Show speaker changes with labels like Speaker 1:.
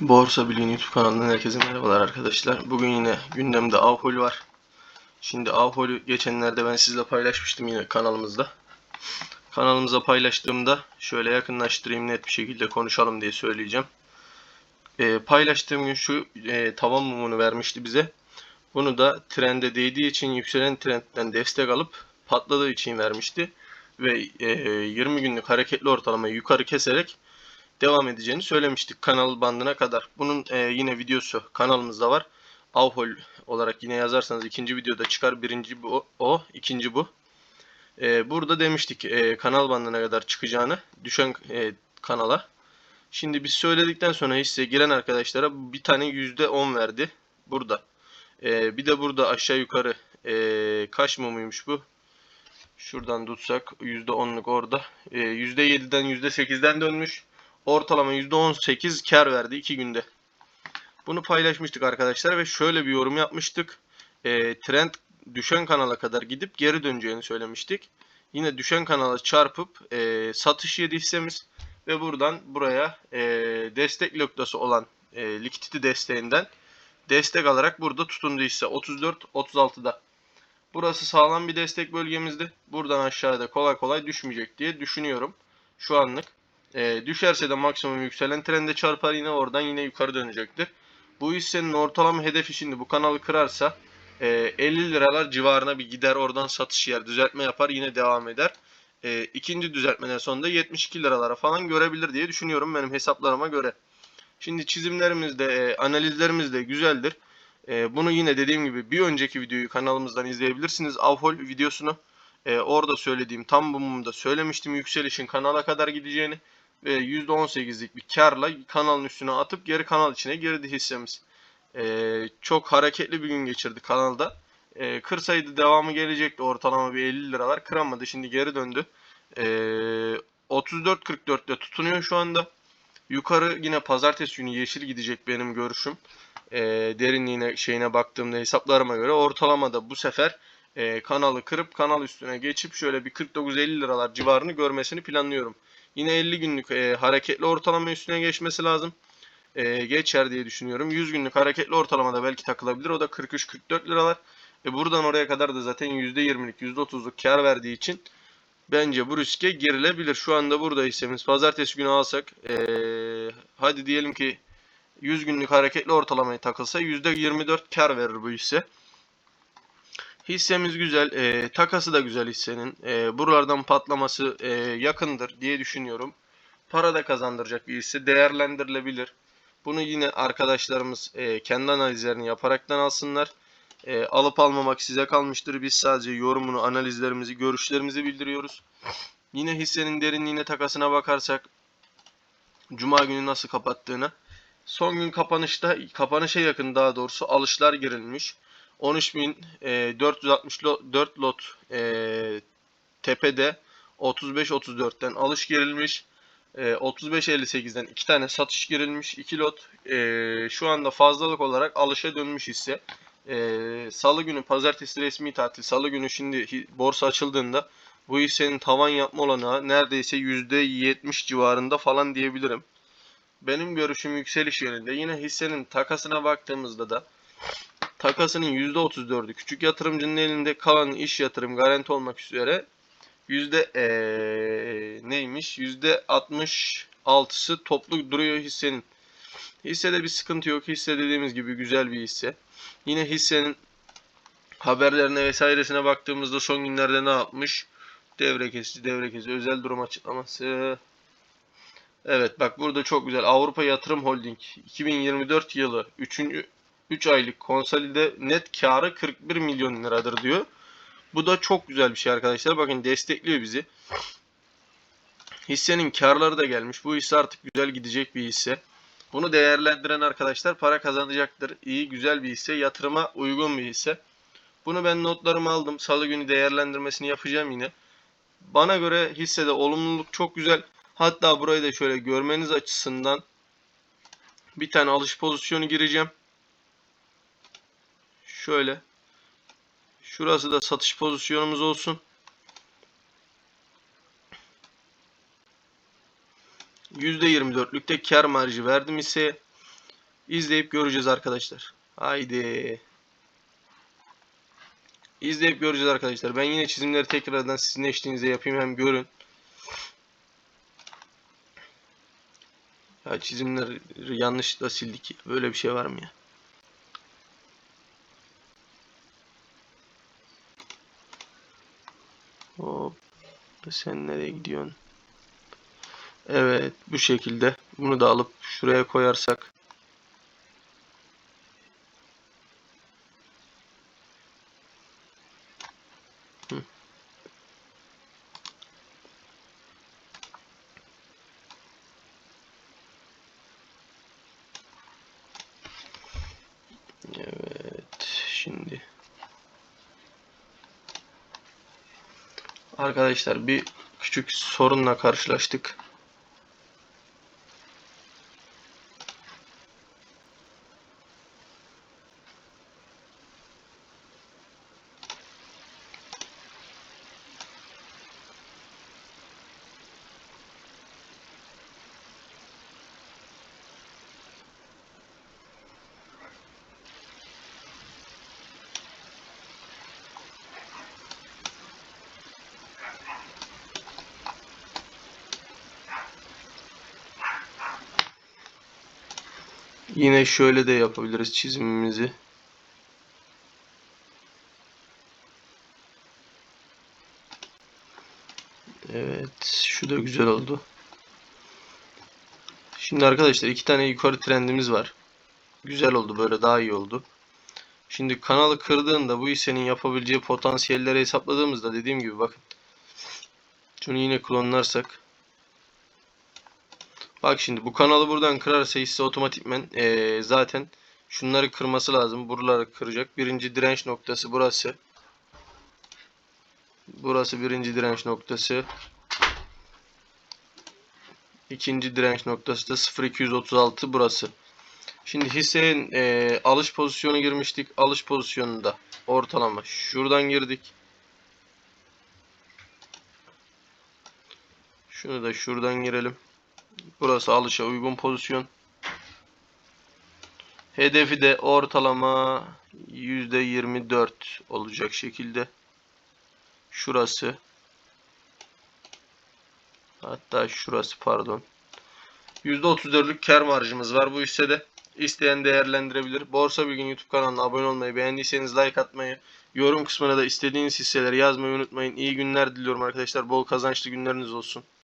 Speaker 1: Borsa Bilgin YouTube kanalından herkese merhabalar arkadaşlar. Bugün yine gündemde Avhol var. Şimdi Avhol'ü geçenlerde ben sizle paylaşmıştım yine kanalımızda. Kanalımıza paylaştığımda şöyle yakınlaştırayım net bir şekilde konuşalım diye söyleyeceğim. Ee, paylaştığım gün şu e, tavan mumunu vermişti bize. Bunu da trende değdiği için yükselen trendden destek alıp patladığı için vermişti. Ve e, 20 günlük hareketli ortalamayı yukarı keserek devam edeceğini söylemiştik kanal bandına kadar. Bunun e, yine videosu kanalımızda var. Avhol olarak yine yazarsanız ikinci videoda çıkar. Birinci bu, o, ikinci bu. E, burada demiştik e, kanal bandına kadar çıkacağını düşen e, kanala. Şimdi biz söyledikten sonra hisse giren arkadaşlara bir tane %10 verdi. Burada. E, bir de burada aşağı yukarı e, kaç mumuymuş bu? Şuradan tutsak %10'luk orada. E, %7'den %8'den dönmüş. Ortalama %18 kar verdi 2 günde. Bunu paylaşmıştık arkadaşlar ve şöyle bir yorum yapmıştık. E, trend düşen kanala kadar gidip geri döneceğini söylemiştik. Yine düşen kanala çarpıp e, satış yedi hissemiz ve buradan buraya e, destek noktası olan e, likidity desteğinden destek alarak burada tutundu hisse 34-36'da. Burası sağlam bir destek bölgemizdi. Buradan aşağıda kolay kolay düşmeyecek diye düşünüyorum şu anlık. E, düşerse de maksimum yükselen trende çarpar yine oradan yine yukarı dönecektir. Bu hissenin ortalama hedefi şimdi bu kanalı kırarsa e, 50 liralar civarına bir gider oradan satış yer düzeltme yapar yine devam eder. E, ikinci düzeltmeden sonra da 72 liralara falan görebilir diye düşünüyorum benim hesaplarıma göre. Şimdi çizimlerimiz de e, analizlerimiz de güzeldir. E, bunu yine dediğim gibi bir önceki videoyu kanalımızdan izleyebilirsiniz. Avhol videosunu. E, orada söylediğim tam bu mumda söylemiştim yükselişin kanala kadar gideceğini ve %18'lik bir karla kanalın üstüne atıp geri kanal içine girdi hissemiz. Ee, çok hareketli bir gün geçirdi kanalda. Ee, kırsaydı devamı gelecekti ortalama bir 50 liralar kıramadı şimdi geri döndü. Ee, 34.44'te tutunuyor şu anda. Yukarı yine pazartesi günü yeşil gidecek benim görüşüm. Ee, derinliğine şeyine baktığımda hesaplarıma göre ortalamada bu sefer e, kanalı kırıp kanal üstüne geçip şöyle bir 49-50 liralar civarını görmesini planlıyorum. Yine 50 günlük e, hareketli ortalama üstüne geçmesi lazım. E, geçer diye düşünüyorum. 100 günlük hareketli ortalamada belki takılabilir. O da 43-44 liralar. E, buradan oraya kadar da zaten %20'lik %30'luk kar verdiği için bence bu riske girilebilir. Şu anda burada hissemiz pazartesi günü alsak e, hadi diyelim ki 100 günlük hareketli ortalamayı takılsa %24 kar verir bu hisse. Hissemiz güzel. E, takası da güzel hissenin. E, buralardan patlaması e, yakındır diye düşünüyorum. Para da kazandıracak bir hisse. Değerlendirilebilir. Bunu yine arkadaşlarımız e, kendi analizlerini yaparaktan alsınlar. E, alıp almamak size kalmıştır. Biz sadece yorumunu, analizlerimizi, görüşlerimizi bildiriyoruz. Yine hissenin derinliğine takasına bakarsak Cuma günü nasıl kapattığına. Son gün kapanışta, kapanışa yakın daha doğrusu alışlar girilmiş. 13.464 lot e, tepede 35-34'ten alış girilmiş. E, 35-58'den 2 tane satış girilmiş. 2 lot e, şu anda fazlalık olarak alışa dönmüş ise e, salı günü pazartesi resmi tatil. Salı günü şimdi borsa açıldığında bu hissenin tavan yapma olanağı neredeyse %70 civarında falan diyebilirim. Benim görüşüm yükseliş yönünde. Yine hissenin takasına baktığımızda da takasının %34'ü küçük yatırımcının elinde kalan iş yatırım garanti olmak üzere yüzde ee, neymiş %66'sı toplu duruyor hissenin. Hissede bir sıkıntı yok. Hisse dediğimiz gibi güzel bir hisse. Yine hissenin haberlerine vesairesine baktığımızda son günlerde ne yapmış? Devre kesici, devre kesici, özel durum açıklaması. Evet bak burada çok güzel. Avrupa Yatırım Holding 2024 yılı 3. 3 aylık konsolide net karı 41 milyon liradır diyor. Bu da çok güzel bir şey arkadaşlar. Bakın destekliyor bizi. Hissenin karları da gelmiş. Bu hisse artık güzel gidecek bir hisse. Bunu değerlendiren arkadaşlar para kazanacaktır. İyi güzel bir hisse. Yatırıma uygun bir hisse. Bunu ben notlarımı aldım. Salı günü değerlendirmesini yapacağım yine. Bana göre hissede olumluluk çok güzel. Hatta burayı da şöyle görmeniz açısından bir tane alış pozisyonu gireceğim. Şöyle. Şurası da satış pozisyonumuz olsun. %24'lükte kar marjı verdim hisseye. İzleyip göreceğiz arkadaşlar. Haydi. İzleyip göreceğiz arkadaşlar. Ben yine çizimleri tekrardan sizin eşliğinizde yapayım hem görün. Ya çizimleri yanlışlıkla sildik. Böyle bir şey var mı ya? Sen nereye gidiyorsun? Evet, bu şekilde. Bunu da alıp şuraya koyarsak. Hı. Evet, şimdi Arkadaşlar bir küçük sorunla karşılaştık. Yine şöyle de yapabiliriz çizimimizi. Evet, şu da güzel oldu. Şimdi arkadaşlar iki tane yukarı trendimiz var. Güzel oldu, böyle daha iyi oldu. Şimdi kanalı kırdığında bu hissenin yapabileceği potansiyelleri hesapladığımızda dediğim gibi bakın. Şunu yine klonlarsak Bak şimdi bu kanalı buradan kırarsa hisse otomatikmen eee, zaten şunları kırması lazım. Buraları kıracak. Birinci direnç noktası burası. Burası birinci direnç noktası. İkinci direnç noktası da 0236 burası. Şimdi hissenin eee, alış pozisyonu girmiştik. Alış pozisyonunda ortalama şuradan girdik. Şunu da şuradan girelim. Burası alışa uygun pozisyon. Hedefi de ortalama %24 olacak şekilde. Şurası. Hatta şurası pardon. %34'lük kar marjımız var bu hissede. İsteyen değerlendirebilir. Borsa Bilgin YouTube kanalına abone olmayı, beğendiyseniz like atmayı, yorum kısmına da istediğiniz hisseleri yazmayı unutmayın. İyi günler diliyorum arkadaşlar. Bol kazançlı günleriniz olsun.